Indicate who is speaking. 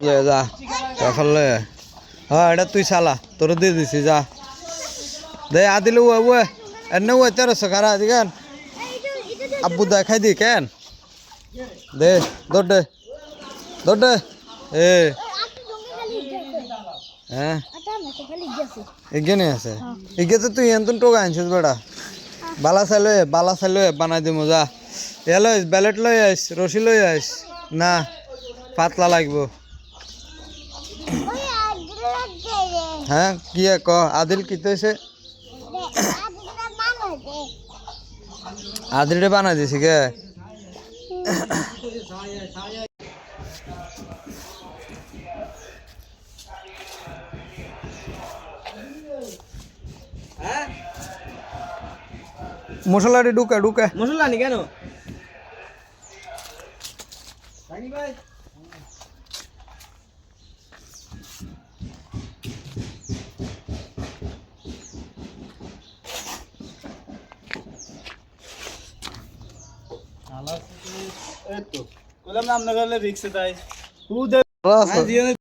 Speaker 1: লয়ে যা রাফাল লয়ে হ্যাঁ এটা তুই চালা, তোর দিয়ে দিছি, যা। দে আদিল উয়ে উয়ে। এনে উয়ে তেরোশো খারা দিকেন আব্বু দেখাই দি, কেন? দে, দৌড় দৌড় এ। হ্যাঁ এগিয়ে আছে এগিয়ে তো তুই এন্তন টোকা আনছিস, বেটা। বালা চাই লয়ে বালা চাই লয়ে বানাই দিমু, যা। এ লইস, ব্যালেট লই আইস, রশি লই আইস। না, পাতলা লাগবো। হ্যাঁ কি ক? আদিল কি তৈছে আদিলটা বানাই দিছি কে? মশলাটি ঢুকে ঢুকে।
Speaker 2: মশলা নি কেন? এই তো বললাম না আপনার গেলে রিক্সে তাই তুই
Speaker 1: রস
Speaker 2: দিয়ে